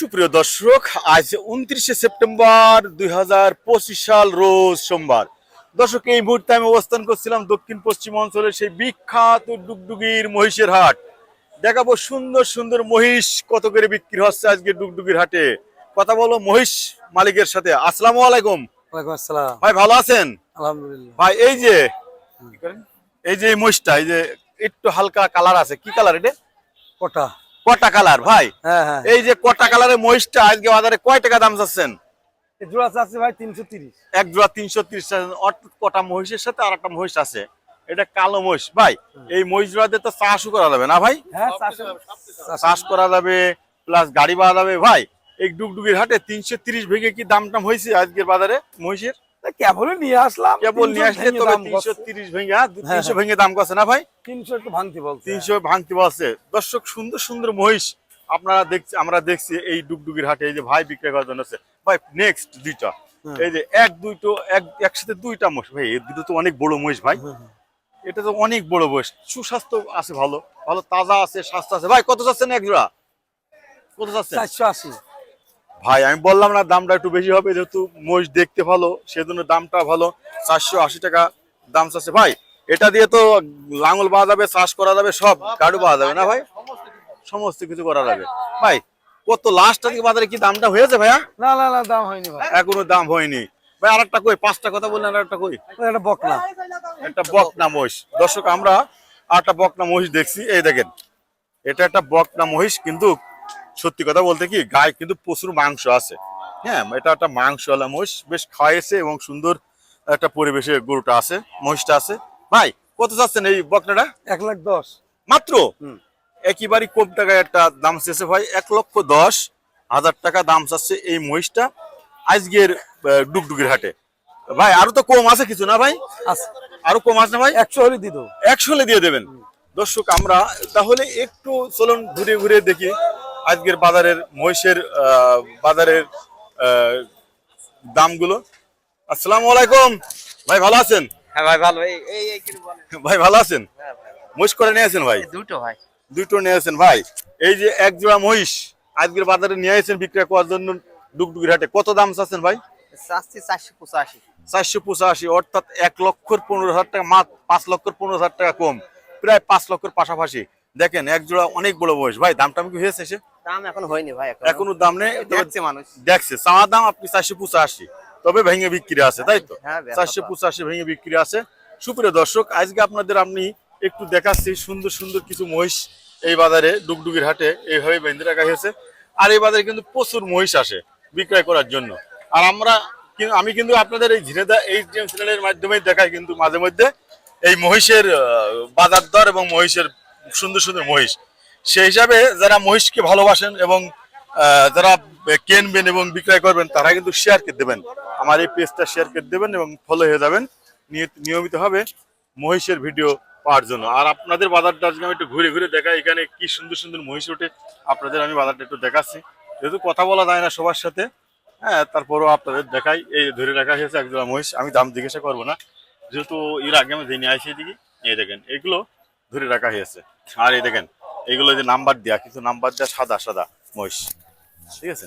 সুপ্রিয় দর্শক আজ উনত্রিশে সেপ্টেম্বর দুই হাজার পঁচিশ সাল রোজ সোমবার। দর্শক এই মুহূর্তে আমি অবস্থান করছিলাম দক্ষিণ পশ্চিম অঞ্চলের সেই বিখ্যাত ডুগডুগির মহিষের হাট। দেখাবো সুন্দর সুন্দর মহিষ কত করে বিক্রি হচ্ছে আজকে ডুগডুগির হাটে। কথা বলো মহিষ মালিকের সাথে। আসসালামু আলাইকুম। ওয়ালাইকুম আসসালাম। ভাই ভালো আছেন? আলহামদুলিল্লাহ। ভাই এই যে এই যে এই মহিষটা এই যে একটু হালকা কালার আছে। কি কালার এটা? কটা? কটা কালার ভাই? হ্যাঁ হ্যাঁ। এই যে কটা কালারের মহিষটা আজকে বাজারে কয় টাকা দাম চাচ্ছেন? এই জোড়া চাচ্ছি ভাই তিনশো তিরিশ। এক জোড়া তিনশো ত্রিশ অর্থাৎ কটা মহিষের সাথে আর একটা মহিষ আছে। এটা কালো মহিষ। ভাই এই মহিষ জোড়াতে তো চাষও করা যাবে না ভাই? হ্যাঁ চাষ করা যাবে প্লাস গাড়ি বাড়া যাবে। ভাই এই ডুগডুগির হাটে তিনশো তিরিশ ভেঙে কি দাম টাম হয়েছে আজকের বাজারে মহিষের? কেবলই নিয়ে আসলাম কেবল নিয়ে আসলে তবে তিনশো তিরিশ ভেঙে হ্যাঁ, তিনশো ভেঙে দাম করছে না ভাই? তিনশো একটু ভাঙতি বলছে। তিনশো ভাঙতে বলছে। দর্শক সুন্দর সুন্দর মহিষ আপনারা দেখছি আমরা দেখছি এই ডুগডুগির হাটে এই যে ভাই বিক্রি করার জন্য আছে ভাই নেক্সট দুইটা। এই যে এক দুইটো এক একসাথে দুইটা মহিষ। ভাই এই দুটো তো অনেক বড় মহিষ ভাই। এটা তো অনেক বড় মহিষ। সুস্বাস্থ্য আছে ভালো ভালো তাজা আছে স্বাস্থ্য আছে। ভাই কত চাচ্ছেন এক জোড়া? কত চাচ্ছেন চারশো আশি। ভাই আমি বললাম না দামটা একটু বেশি হবে যেহেতু মহিষ দেখতে ভালো সেজন্য দামটা ভালো। চারশো আশি টাকা দাম চাচ্ছে। ভাই এটা দিয়ে তো লাঙল পাওয়া যাবে চাষ করা যাবে সব গাড়ু পাওয়া যাবে না ভাই? সমস্ত কিছু করা যাবে। ভাই কত লাস্ট আজকে বাজারে কি দামটা হয়েছে ভাইয়া? না না না দাম হয়নি ভাই। এখনও দাম হয়নি। ভাই আরেকটা কই? পাঁচটা কথা বললেন আরেকটা কই? ওই একটা বকনা। একটা বকনা মহিষ। দর্শক আমরা আরেকটা বকনা মহিষ দেখছি। এই দেখেন এটা একটা বকনা মহিষ কিন্তু সত্যি কথা বলতে কি গায়ে কিন্তু প্রচুর মাংস আছে। হ্যাঁ এটা একটা মাংসওয়ালা মহিষ বেশ খাওয়াইছে এবং সুন্দর একটা পরিবেশে গরুটা আছে মহিষটা আছে। ভাই কত চাচ্ছেন এই বকনাটা? এক লাখ দশ। মাত্র। একেবারে কম টাকায় একটা দাম চেয়েছে ভাই এক লক্ষ দশ হাজার টাকা দাম চাচ্ছে এই মহিষটা আজকের ডুগডুগির হাটে। ভাই আরও তো কম আছে কিছু না ভাই? আরও কম আছে না ভাই? একশো হলে দিয়ে দেবো। একশো হলে দিয়ে দেবেন। দর্শক আমরা তাহলে একটু চলুন ঘুরে ঘুরে দেখি। আজকের বাজারের মহিষের বাজারের দামগুলো। আসসালামু আলাইকুম। ভাই ভালো আছেন? হ্যাঁ ভাই ভালো। ভাই আছেন? হ্যাঁ মহিষ করে নিয়ে আছেন ভাই? দুটো ভাই। দুটো নিয়ে আছেন ভাই। এই যে এক জোড়া মহিষ আজকের বাজারে নিয়ে আসেন বিক্রয় করার জন্য ডুগডুগির হাটে। কত দাম চাচ্ছেন ভাই? চারশো পঁচাশি। চারশো পঁচাশি অর্থাৎ এক লক্ষর পনেরো হাজার টাকা মাত্র পাঁচ লক্ষর পনেরো হাজার টাকা কম। প্রায় পাঁচ লক্ষর পাশাপাশি। দেখেন এক জোড়া অনেক বড় বয়স। ভাই দামটা আমি কি হয়েছে সে দাম এখন হয়নি ভাই এখন। এখনও দাম নেই দেখছে মানুষ। দেখছে। চাওয়া দাম আপনি চারশো পঁচাশি তবে ভেঙে বিক্রি আছে তাই তো? হ্যাঁ, চারশো পঁচাশি ভেঙে বিক্রি আছে। সুপ্রিয় দর্শক আজকে আপনাদের আমি একটু দেখাচ্ছি সুন্দর সুন্দর কিছু মহিষ এই বাজারে ডুগডুগির হাটে এইভাবে বেঁধে রাখা হয়েছে। আর এই বাজারে কিন্তু প্রচুর মহিষ আসে বিক্রয় করার জন্য। আর আমরা আমি কিন্তু আপনাদের এই ঝিনেদা এই চ্যানেলের মাধ্যমে দেখাই কিন্তু মাঝে মধ্যে এই মহিষের বাজার দর এবং মহিষের সুন্দর সুন্দর মহিষ। সেই হিসাবে যারা মহিষকে ভালোবাসেন এবং যারা কিনবেন এবং বিক্রয় করবেন, তারা কিন্তু শেয়ার করে দেবেন। আমার এই পেজটা শেয়ার করে দেবেন এবং ফলো হয়ে যাবেন। নিয়মিত হবে মহিষের ভিডিও পাওয়ার জন্য। আর আপনাদের বাজারটা আজকে আমি একটু ঘুরে ঘুরে দেখাই, এখানে কি সুন্দর সুন্দর মহিষ ওঠে। আপনাদের আমি বাজারটা একটু দেখাচ্ছি। যেহেতু কথা বলা যায় না সবার সাথে হ্যাঁ তারপরও আপনাদের দেখাই। এই ধরে রাখা হয়েছে একজোড়া মহিষ। আমি দাম জিজ্ঞাসা করব না। যেহেতু এর আগে আমি জেনে আসি এদিকে। এই দেখেন, এগুলো ধরে রাখা হয়েছে। আর এই দেখেন, এগুলো যে নাম্বার দেওয়া কিছু নাম্বার দেওয়া সাদা সাদা মহিষ। ঠিক আছে?